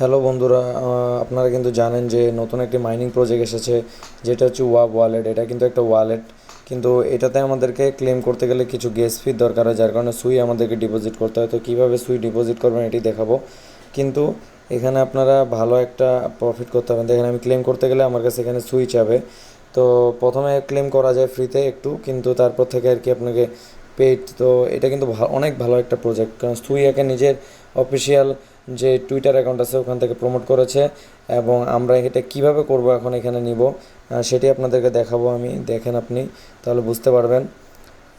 Hello বন্ধুরা আপনারা কিন্তু জানেন যে নতুন একটি মাইনিং প্রজেক্ট এসেছে, যেটা হচ্ছে ওয়াব ওয়ালেট এটা কিন্তু একটা ওয়ালেট কিন্তু এটাতে আমাদেরকে ক্লেম করতে গেলে কিছু গ্যাস ফি দরকার হয়, যার কারণে সুই আমাদেরকে ডিপোজিট করতে হয়। তো কীভাবে সুই ডিপোজিট করবেন এটি দেখাবো। কিন্তু এখানে আপনারা ভালো একটা প্রফিট করতে পারবেন দেখেন, আমি ক্লেম করতে গেলে আমার কাছে এখানে সুই চাবে। তো প্রথমে ক্লেম করা যায় ফ্রিতে একটু, কিন্তু তারপর থেকে আর কি আপনাকে পেইড তো এটা কিন্তু অনেক ভালো একটা প্রজেক্ট কারণ সুই একে নিজের অফিসিয়াল যে টুইটার অ্যাকাউন্ট আছে, ওখান থেকে প্রমোট করেছে এবং আমরা এটা কীভাবে করব এখন এখানে নিব সেটি আপনাদেরকে দেখাবো, আমি দেখেন আপনি, তাহলে বুঝতে পারবেন।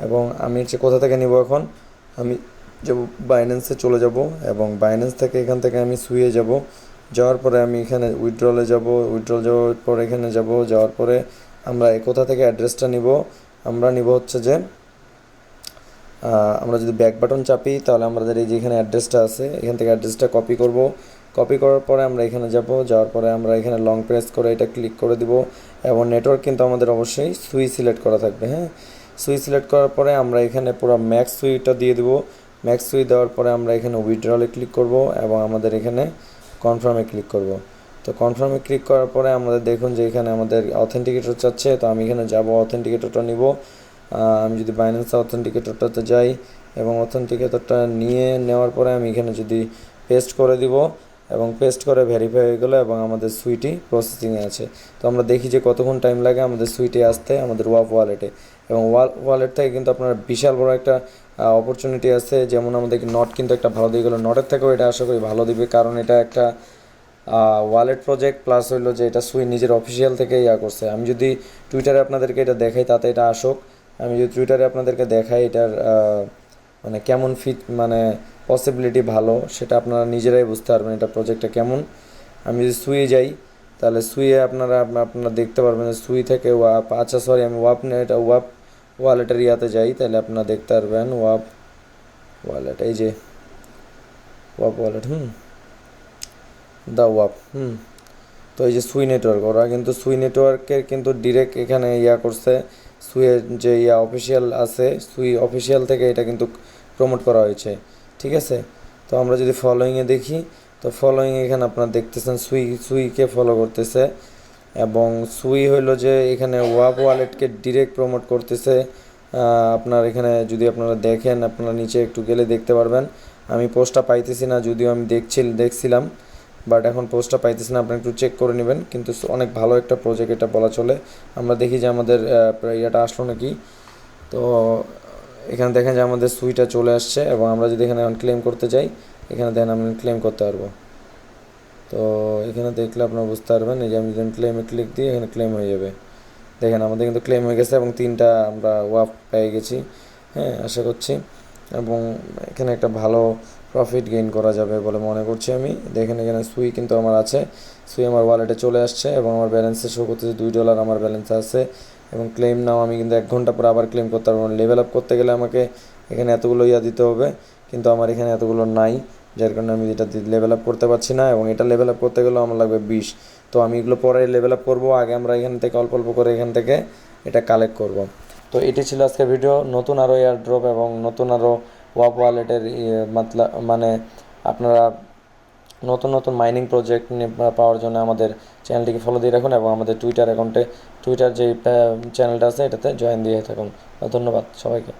এবং আমি হচ্ছে কোথা থেকে নিব এখন? আমি যাব বাইন্যান্সে চলে যাব এবং বাইন্যান্স থেকে এখান থেকে আমি সুইয়ে যাব। যাওয়ার পরে আমি এখানে উইথড্রলে যাব উইথড্রল যাওয়ার পরে এখানে যাব, যাওয়ার পরে আমরা কোথা থেকে অ্যাড্রেসটা নিব? আমরা নিব হচ্ছে যে আমরা যদি ব্যাক বাটন চাপি, তাহলে আমাদের এই যে এখানে অ্যাড্রেসটা আছে, এখান থেকে অ্যাড্রেসটা কপি করব। কপি করার পরে আমরা এখানে যাব, যাওয়ার পরে আমরা এখানে লং প্রেস করে এটা ক্লিক করে দিব এবং নেটওয়ার্ক কিন্তু আমাদের অবশ্যই সুই সিলেক্ট করা থাকবে হ্যাঁ? সুই সিলেক্ট করার পরে আমরা এখানে পুরো ম্যাক্স সুইটা দিয়ে দিব। ম্যাক্স সুই দেওয়ার পরে আমরা এখানে উইথড্রলে ক্লিক করব এবং আমাদের এখানে কনফার্মে ক্লিক করব। তো কনফার্মে ক্লিক করার পরে আমাদের দেখুন যে এখানে আমাদের অথেন্টিকেটর চাচ্ছে, তো আমি এখানে যাব অথেন্টিকেটরটা নিব। আমি যদি বাইন্যান্স অথেন্টিকেটরটাতে যাই এবং অথেন্টিকেটরটা নিয়ে নেওয়ার পরে আমি এখানে যদি পেস্ট করে দিব এবং পেস্ট করে ভেরিফাই হয়ে গেলো এবং আমাদের সুইটি প্রসেসিংয়ে আছে। তো আমরা দেখি যে কতক্ষণ টাইম লাগে আমাদের সুইটি আসতে আমাদের ওয়াপ ওয়ালেটে। এবং ওয়াল, ওয়ালেট থেকে কিন্তু আপনার বিশাল বড় একটা অপরচুনিটি আছে। যেমন আমাদের নট কিন্তু একটা ভালো দিয়ে গেলো। নটের থেকেও এটা আশা করি ভালো দিবে। কারণ এটা একটা ওয়ালেট প্রজেক্ট প্লাস হইল যে এটা সুই নিজের অফিসিয়াল থেকে ইয়া করছে। আমি যদি টুইটারে আপনাদেরকে এটা দেখাই তাতে এটা আসুক। আমি যদি টুইটারে আপনাদেরকে দেখাই এটার মানে কেমন ফিট মানে পসিবিলিটি ভালো, সেটা আপনারা নিজেরাই বুঝতে পারবেন এটা প্রজেক্টটা কেমন। আমি যদি সুইয়ে যাই, তাহলে সুইয়ে আপনারা আপনারা দেখতে পারবেন যে সুই থেকে ওয়াপ আচ্ছা সরি আমি ওয়াপ নিয়ে এটা ওয়াপ ওয়ালেটের ইয়াতে যাই, তাহলে আপনারা দেখতে পারবেন ওয়াপ ওয়ালেট এই যে ওয়াপ ওয়ালেট হুম দ্য ওয়াপ, হুম, তো এই যে সুই নেটওয়ার্ক ওরা কিন্তু সুই নেটওয়ার্কের কিন্তু ডিরেক্ট এখানে ইয়া করছে সুইয়ের যে ইয়া অফিসিয়াল আছে, সুই অফিসিয়াল থেকে এটা কিন্তু প্রমোট করা হয়েছে, ঠিক আছে? তো আমরা যদি ফলোয়িংয়ে দেখি, তো ফলোয়িং এখানে আপনারা দেখতেছেন সুই, সুইকে ফলো করতেছে এবং সুই হইল যে এখানে ওয়াব ওয়ালেটকে ডিরেক্ট প্রমোট করতেছে। আপনার এখানে যদি আপনারা দেখেন, আপনারা নিচে একটু গেলে দেখতে পারবেন। আমি পোস্টটা পাইতেছি না, যদিও আমি দেখছি, দেখছিলাম। বাট এখন পোস্টটা পাইতেছি না আপনি একটু চেক করে নেবেন। কিন্তু অনেক ভালো একটা প্রজেক্ট এটা বলা চলে। আমরা দেখি যে আমাদের ইয়েটা আসলো নাকি। তো, এখানে দেখেন যে আমাদের সুইটা চলে আসছে এবং আমরা যদি এখানে ক্লেম করতে যাই, এখানে দেখেন আমি ক্লেম করতে পারব। তো, এখানে দেখলে আপনারা বুঝতে পারবেন, এই যে আমি যখন ক্লেমে ক্লিক দিই, এখানে ক্লেম হয়ে যাবে। দেখেন আমাদের কিন্তু ক্লেম হয়ে গেছে এবং তিনটা আমরা ওয়াপ পেয়ে গেছি। হ্যাঁ আশা করছি। এবং এখানে একটা ভালো প্রফিট গেইন করা যাবে বলে মনে করছি আমি। দেখেন এখানে সুই কিন্তু আমার আছে। সুই আমার ওয়ালেটে চলে আসছে এবং আমার ব্যালেন্সে শো করতেছে দুই ডলার আমার ব্যালেন্স আছে এবং ক্লেম নাও আমি কিন্তু এক ঘণ্টা পরে আবার ক্লেম করতে পারব। লেভেল আপ করতে গেলে আমাকে এখানে এতগুলো ইয়া দিতে হবে, কিন্তু আমার এখানে এতগুলো নাই, যার কারণে আমি এটা লেভেল আপ করতে পারছি না এবং এটা লেভেল আপ করতে গেলেও আমার লাগবে বিশ। তো আমি এগুলো পরে লেভেল আপ করব, আগে আমরা এখান থেকে অল্প অল্প করে এখান থেকে এটা কালেক্ট করব। তো এটি ছিল আজকের ভিডিও। নতুন আরও এয়ার ড্রপ এবং নতুন আরও ওয়াপ ওয়ালেটের মানে আপনারা নতুন নতুন মাইনিং প্রজেক্ট পাওয়ার জন্য আমাদের চ্যানেলটিকে ফলো দিয়ে রাখুন এবং আমাদের টুইটার অ্যাকাউন্টে টুইটার যে চ্যানেলটা আছে, এটাতে জয়েন দিয়ে থাকুন। ধন্যবাদ সবাইকে।